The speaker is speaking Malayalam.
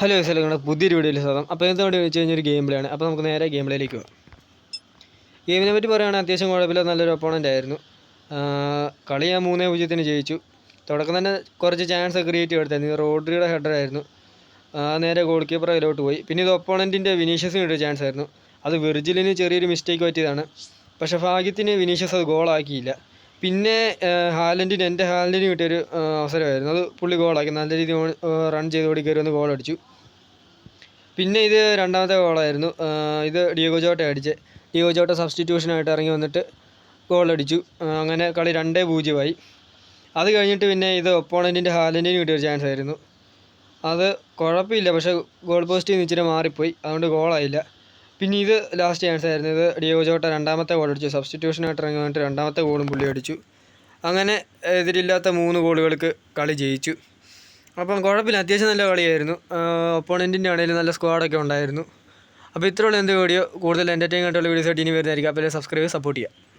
ഹലോ സ്ഥലങ്ങളുടെ പുതിയൊരു വീഡിയോയിൽ സ്വാഗതം. അപ്പോൾ എന്താ വേണ്ടി വെച്ച് കഴിഞ്ഞാൽ ഒരു ഗെയിം ആണ്. അപ്പോൾ നമുക്ക് നേരെ ഗെയിം പ്ലേയിലേക്ക് പോകാം ഗെയിമിനെ പറ്റി പറയുകയാണെങ്കിൽ അത്യാവശ്യം കുഴപ്പമില്ല നല്ലൊരു ഒപ്പോണന്റ് ആയിരുന്നു. കളി ഞാൻ മൂന്നേ പൂജ്യത്തിന് ജയിച്ചു. തുടക്കം തന്നെ കുറച്ച് ചാൻസ് ക്രിയേറ്റ് ചെയ്തെടുത്തായിരുന്നു റോഡ്രിയുടെ ഹെഡറായിരുന്നു നേരെ ഗോൾ കീപ്പർ അതിലോട്ട് പോയി. പിന്നെ ഇത് ഒപ്പോണന്റിന്റെ വിനീഷ്യസിന് കിട്ടിയ ചാൻസ് ആയിരുന്നു. അത് വെർജിലിന് ചെറിയൊരു മിസ്റ്റേക്ക് പറ്റിയതാണ്. പക്ഷേ ഭാഗ്യത്തിന് വിനീഷ്യസ് അത് ഗോളാക്കിയില്ല പിന്നെ ഹാലൻഡിന് എന്റെ ഹാലൻഡിന് കിട്ടിയൊരു അവസരമായിരുന്നു. അത് പുള്ളി ഗോളാക്കി. നല്ല രീതിയിൽ റൺ ചെയ്ത് ഓടി കയറി വന്ന് ഗോൾ അടിച്ചു. പിന്നെ ഇത് രണ്ടാമത്തെ ഗോളായിരുന്നു. ഇത് ഡിയോഗോ ജോട്ട അടിച്ച്. ഡിയോഗോ ജോട്ട സബ്സ്റ്റിറ്റ്യൂഷനായിട്ട് ഇറങ്ങി വന്നിട്ട് ഗോളടിച്ചു അങ്ങനെ കളി രണ്ടേ പൂജ്യമായി. അത് കഴിഞ്ഞിട്ട് പിന്നെ ഇത് ഒപ്പോണന്റിന്റെ ഹാലൻഡിന് കിട്ടിയൊരു ചാൻസ് ആയിരുന്നു. അത് കുഴപ്പമില്ല. പക്ഷേ ഗോൾ പോസ്റ്റിൽ നിന്ന് ഇച്ചിരി മാറിപ്പോയി. അതുകൊണ്ട് ഗോളായില്ല പിന്നെ ഇത് ലാസ്റ്റ് ചാൻസ് ആയിരുന്നു ഇത് ഡിയോജോട്ട രണ്ടാമത്തെ ഗോൾ അടിച്ചു. സബ്സ്റ്റിറ്റ്യൂഷനായിട്ട് ഇറങ്ങി വന്നിട്ട് രണ്ടാമത്തെ ഗോളും പുള്ളി അടിച്ചു. അങ്ങനെ എതിരില്ലാത്ത മൂന്ന് ഗോളുകൾക്ക് കളി ജയിച്ചു. അപ്പം കുഴപ്പമില്ല. അത്യാവശ്യം നല്ല കളിയായിരുന്നു. ഒപ്പോണന്റിന്റെ ആണെങ്കിലും നല്ല സ്ക്വാഡൊക്കെ ഉണ്ടായിരുന്നു. അപ്പോൾ ഇത്രയുള്ള എന്ത് വീഡിയോ കൂടുതൽ എന്റർടൈൻ ആയിട്ടുള്ള വീഡിയോസ് ആയിട്ട് ഇനി വരുന്നതായിരിക്കും. അപ്പോൾ സബ്സ്ക്രൈബ് സപ്പോർട്ട് ചെയ്യുക.